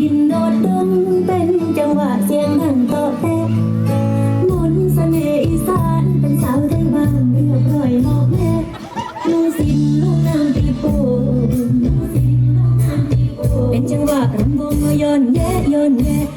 ดินโดดดงเป็นจังหวะเสียงดังโตเตะมนต์เสน่ห์อีสานเป็นสาวได้บางเรียบร้อยมอแม่ลูกสินลูกนางตีโป่เป็นจังหวะรำวงยนแนแย่ย่โนแย่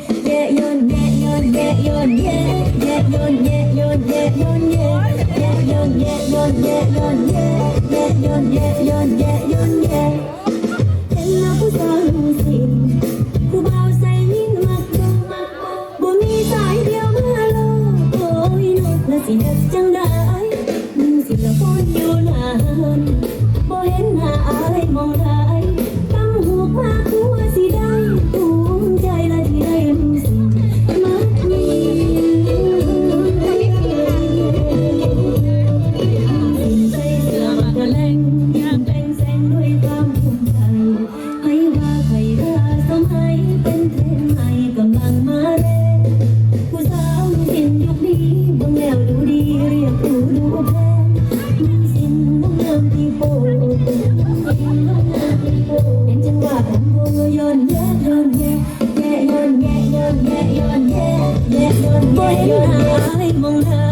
Nước. บเห็นหายมองได้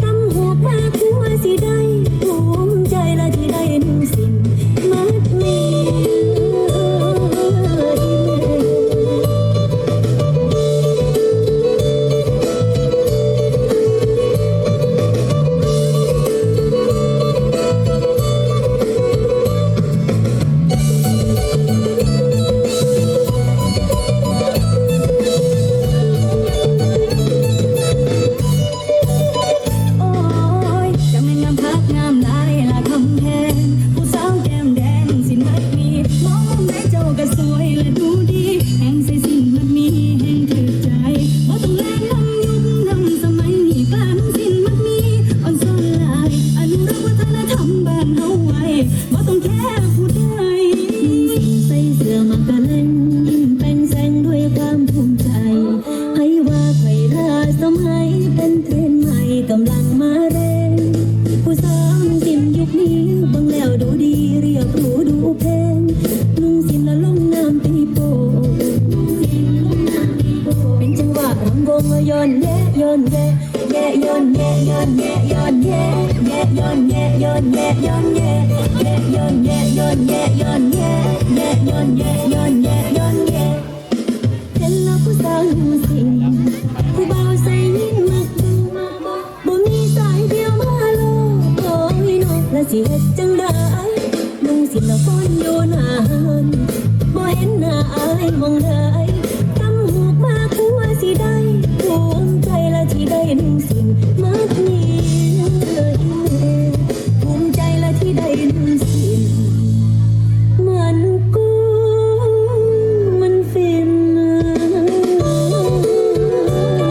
ทหัวพาคือว่สิได้ภูมิใจละที่ได้ nhon nhẹ nhẹ nhon nhẹ nhon bao say những mặt đường mi sai điều mà lô ôi nó là gì hết chẳng đã nung xin là con yêu nà hơn hẹn nà ai mong đợi tâm hụt ma của gì đây của ได้หนึ่งสิ่งเมื่อ